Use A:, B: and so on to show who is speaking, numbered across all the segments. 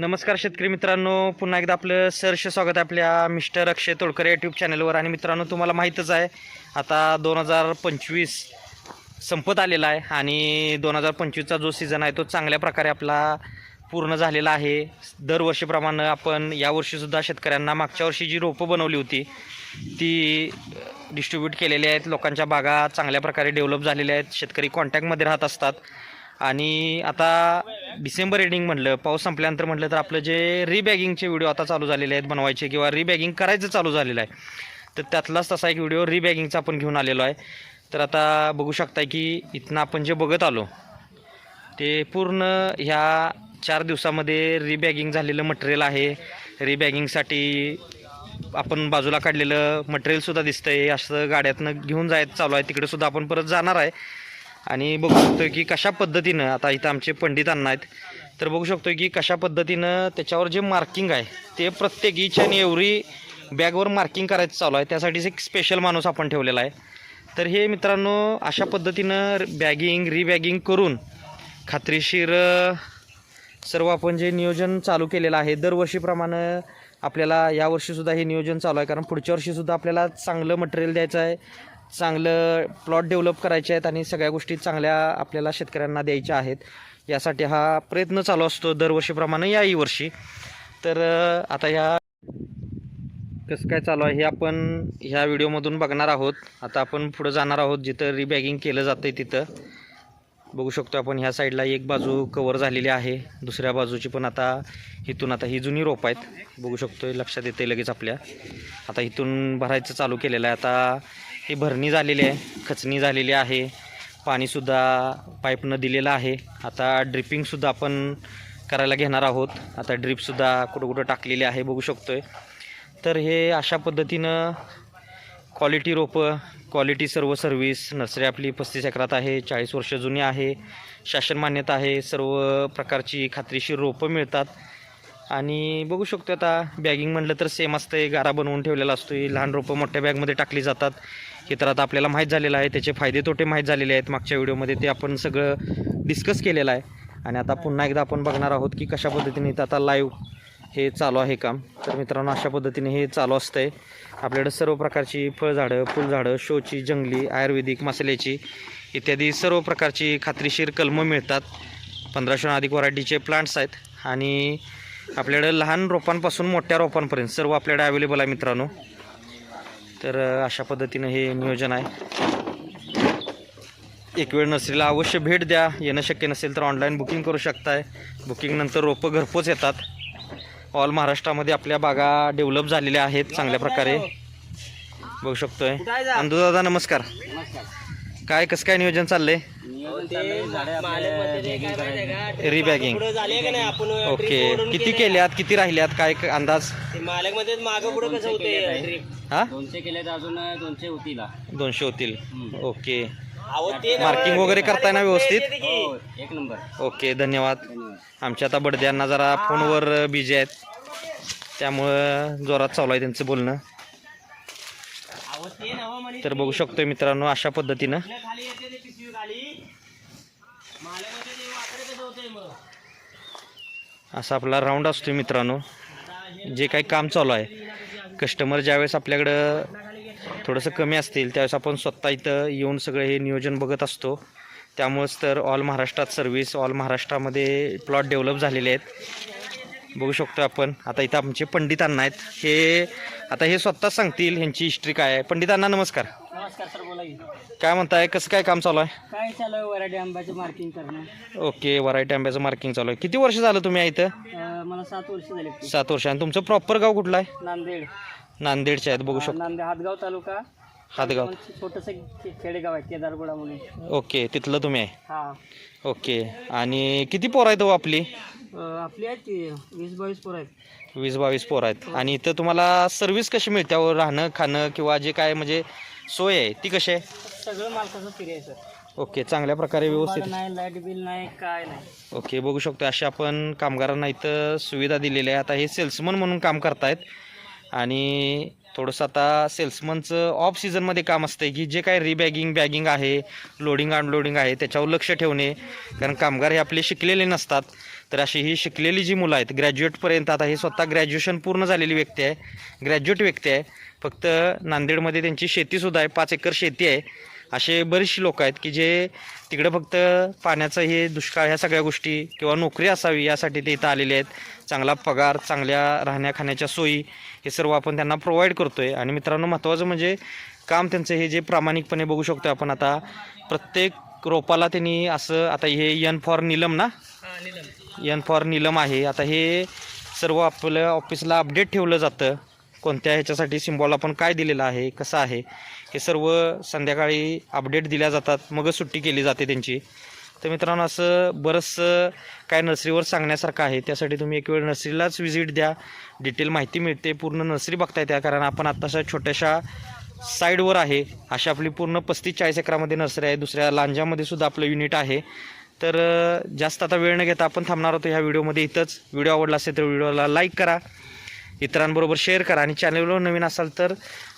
A: नमस्कार शेतकरी मित्रांनो. पुन्हा एकदा आपलं सहर्ष स्वागत आहे आपल्या मिस्टर अक्षय तोडकर यूट्यूब चॅनलवर आणि मित्रांनो तुम्हाला माहीतच आहे आता दोन हजार पंचवीस संपत आलेला आहे आणि दोन हजार पंचवीसचा जो सीझन आहे तो चांगल्या प्रकारे आपला पूर्ण झालेला आहे. दरवर्षीप्रमाणे आपण यावर्षीसुद्धा शेतकऱ्यांना मागच्या वर्षी जी रोपं बनवली होती ती डिस्ट्रीब्यूट केलेली आहेत. लोकांच्या बागा चांगल्या प्रकारे डेव्हलप झालेल्या आहेत. शेतकरी कॉन्टॅक्टमध्ये राहत असतात. आणि आता डिसेंबर एंडिंग म्हटलं पाऊस संपल्यानंतर म्हटलं तर आपलं जे रिबॅगिंगचे व्हिडिओ आता चालू झालेले आहेत बनवायचे किंवा रिबॅगिंग करायचं चालू झालेलं आहे तर त्यातलाच तसा एक व्हिडिओ रिबॅगिंगचा आपण घेऊन आलेलो आहे. तर आता बघू शकताय की इथनं आपण जे बघत आलो ते पूर्ण ह्या चार दिवसामध्ये रिबॅगिंग झालेलं मटेरियल आहे. रिबॅगिंगसाठी आपण बाजूला काढलेलं मटेरियलसुद्धा दिसतं आहे असं गाड्यातनं घेऊन जायचं चालू आहे. तिकडेसुद्धा आपण परत जाणार आहे. आणि बघू शकतो की कशा पद्धतीनं आता इथं आमचे पंडित आहेत तर बघू शकतो की कशा पद्धतीनं त्याच्यावर जे मार्किंग आहे ते प्रत्येक इच आणि एवरी बॅगवर मार्किंग करायचं चालू आहे. त्यासाठीच एक स्पेशल माणूस आपण ठेवलेला आहे. तर हे मित्रांनो अशा पद्धतीनं बॅगिंग रिबॅगिंग करून खात्रीशीर सर्व आपण जे नियोजन चालू केलेलं आहे दरवर्षीप्रमाणे आपल्याला यावर्षीसुद्धा हे नियोजन चालू आहे. कारण पुढच्या वर्षीसुद्धा आपल्याला चांगलं मटेरियल द्यायचं आहे. चांगलं प्लॉट डेव्हलप करायचे आहेत आणि सगळ्या गोष्टी चांगल्या आपल्याला शेतकऱ्यांना द्यायच्या आहेत. यासाठी हा प्रयत्न चालू असतो दरवर्षीप्रमाणे याही वर्षी. तर आता ह्या कसं काय चालू आहे हे आपण ह्या व्हिडिओमधून बघणार आहोत. आता आपण पुढं जाणार आहोत जिथं रिबॅगिंग केलं जातं आहे तिथं. बघू शकतो आपण ह्या साईडला एक बाजू कवर झालेली आहे. दुसऱ्या बाजूची पण आता इथून आता ही जुनी रोप आहेत. बघू शकतो लक्षात येते लगेच आपल्या. आता इथून भरायचं चालू केलेलं आहे. आता हे भरणी झालेली आहे खचणी झालेली आहे पाणीसुद्धा पाईपनं दिलेलं आहे. आता ड्रिपिंगसुद्धा आपण करायला घेणार आहोत. आता ड्रिपसुद्धा कुठं कुठं टाकलेली आहे बघू शकतो आहे तर हे अशा पद्धतीनं क्वालिटी रोपं क्वालिटी सर्व सर्व्हिस नर्सरी आपली पस्तीस एकरात आहे चाळीस वर्ष जुनी आहे शासन मान्यता आहे सर्व प्रकारची खात्रीशीर रोपं मिळतात. आणि बघू शकतो आता बॅगिंग म्हटलं तर सेम असतं. गारा बनवून ठेवलेला असतो. लहान रोपं मोठ्या बॅगमध्ये टाकली जातात. हे तर आता आपल्याला माहीत झालेलं आहे. त्याचे फायदे तोटे माहीत झालेले आहेत. मागच्या व्हिडिओमध्ये ते आपण सगळं डिस्कस केलेलं आहे. आणि आता पुन्हा एकदा आपण बघणार आहोत की कशा पद्धतीने इथं आता लाईव्ह हे चालू आहे काम. तर मित्रांनो अशा पद्धतीने हे चालू असतं आहे आपल्याकडे सर्व प्रकारची फळझाडं फुलझाडं शोची जंगली आयुर्वेदिक मसाल्याची इत्यादी सर्व प्रकारची खात्रीशीर कलमं मिळतात. पंधराशे अधिक व्हरायटीचे प्लांट्स आहेत. आणि आपल्याकडे लहान रोपांपासून मोठ्या रोपांपर्यंत सर्व आपल्याकडे अवेलेबल आहे मित्रांनो. तर अशा पद्धतीनं हे नियोजन आहे. एक वेळ नर्सरीला अवश्य भेट द्या. येणं शक्य नसेल तर ऑनलाईन बुकिंग करू शकताय. बुकिंगनंतर रोपं घरपोच येतात. ऑल महाराष्ट्रामध्ये आपल्या बागा डेव्हलप झालेल्या आहेत चांगल्या प्रकारे. बघू शकतोय. अंदू दादा नमस्कार. काय कसं काय नियोजन चाललंय? रिबॅगिंग ओके किती केल्यात? किती राहिल्यात? काय अंदाज?
B: मालकमध्ये मागं पुढे कसं होते
A: हा?
B: दोनशे केले तर अजून दोनशे होतील.
A: दोनशे होतील ओके मार्किंग वगैरे करताय ना व्यवस्थित?
B: एक नंबर
A: ओके धन्यवाद. आमच्या आता बडद्यांना जरा फोनवर बिझी आहेत. त्यामुळं जोरात चालू आहे त्यांचं बोलणं. तर बघू शकतोय मित्रांनो अशा पद्धतीनं. असा आपला राऊंड असतो मित्रांनो. जे काही काम चालू आहे. कस्टमर ज्यावेळेस आपल्याकडं थोडंसं कमी असतील त्यावेळेस आपण स्वतः इथं येऊन सगळं हे नियोजन बघत असतो. त्यामुळंच तर ऑल महाराष्ट्रात सर्व्हिस ऑल महाराष्ट्रामध्ये प्लॉट डेव्हलप झालेले आहेत. बघू शकतो आपण. आता इथं आमचे पंडितांना आहेत. हे आता हे स्वतःच सांगतील ह्यांची हिस्ट्री काय आहे. पंडितांना नमस्कार.
B: नमस्कार सर बोला की.
A: काय म्हणताय? कसं काय काम चालू आहे?
B: काय चालू आहे? वराडी आंब्याचं मार्किंग करणं.
A: ओके व्हरायटी आंब्याचं मार्किंग चालू आहे. किती वर्ष झालं तुम्ही आहे इथं?
B: अं, मला सात वर्ष झाले.
A: सात वर्ष. आणि तुमचं प्रॉपर गाव कुठलं आहे?
B: नांदेड.
A: नांदेडचे आहेत बघू शकतो.
B: नांदेड हातगाव तालुका.
A: हातगाव.
B: छोटस खेडेगाव आहे केदारगुडा म्हणून.
A: ओके तिथलं तुम्ही आहे?
B: हा.
A: ओके. आणि किती पोरं आहेत हो आपली?
B: अं, आपली आहेत की वीस बावीस पोर आहेत.
A: वीस बावीस पोरं आहेत. आणि इथं तुम्हाला सर्व्हिस कशी मिळते? हो? राहणं खाणं किंवा जे काय म्हणजे सोय आहे ती कशी आहे?
B: सगळं मालकाचं फ्री आहे सर
A: ओके चांगल्या प्रकारे व्यवस्थित
B: नाही लाइट बिल नाही काय नाही.
A: ओके बघू शकतो अशा आपण कामगारांना इथं सुविधा दिलेल्या आहे आता हे सेल्समन म्हणून काम करतायत. आणि थोडंसं आता सेल्समनचं ऑफ सीझनमध्ये काम असतं की जे काय रिबॅगिंग बॅगिंग आहे लोडिंग अनलोडिंग आहे त्याच्यावर लक्ष ठेवणे. कारण कामगार हे आपले शिकलेले नसतात. तर अशी ही शिकलेली जी मुलं आहेत ग्रॅज्युएटपर्यंत आता हे स्वतः ग्रॅज्युएशन पूर्ण झालेली व्यक्ती आहे ग्रॅज्युएट व्यक्ती आहे. फक्त नांदेडमध्ये त्यांची शेतीसुद्धा आहे पाच एकर शेती आहे. असे बरेचसे लोक आहेत की जे तिकडे फक्त पाण्याचं हे दुष्काळ ह्या सगळ्या गोष्टी किंवा नोकरी असावी यासाठी ते इथं आलेले आहेत. चांगला पगार चांगल्या राहण्या खाण्याच्या सोयी हे सर्व आपण त्यांना प्रोव्हाइड करतो आहे आणि मित्रांनो महत्त्वाचं म्हणजे काम त्यांचं हे जे प्रामाणिकपणे बघू शकतो आपण आता प्रत्येक रोपाला त्यांनी असं आता हे यन फॉर निलम ना? यन फॉर निलम आहे. आता हे सर्व आपल्या ऑफिसला अपडेट ठेवलं जातं. कोणत्या ह्याच्यासाठी सिम्बॉल आपण काय दिलेलं आहे कसं आहे हे सर्व संध्याकाळी अपडेट दिल्या जातात. मगच सुट्टी केली जाते त्यांची. तर मित्रांनो असं बरंचसं काय नर्सरीवर सांगण्यासारखं आहे. त्यासाठी तुम्ही एक वेळ नर्सरीलाच व्हिजिट द्या. डिटेल माहिती मिळते. पूर्ण नर्सरी बघता येते कारण आपण आत्ताशा छोट्याशा साईडवर आहे. अशी आपली पूर्ण पस्तीस चाळीस एकरामध्ये नर्सरी आहे. दुसऱ्या लांजामध्ये सुद्धा आपलं युनिट आहे. तर जास्त आता वेळ न घेता आपण थांबणार होतो ह्या व्हिडिओमध्ये इथंच. व्हिडिओ आवडला असेल तर व्हिडिओला लाईक करा. इतरांबरोबर शेअर करा आणि चॅनलवर नवीन असाल तर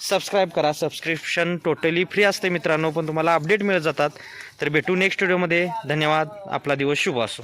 A: सबस्क्राईब करा. सबस्क्रिप्शन टोटली फ्री असते मित्रांनो पण तुम्हाला अपडेट मिळत जातात. तर भेटू नेक्स्ट व्हिडिओमध्ये धन्यवाद. आपला दिवस शुभ असो.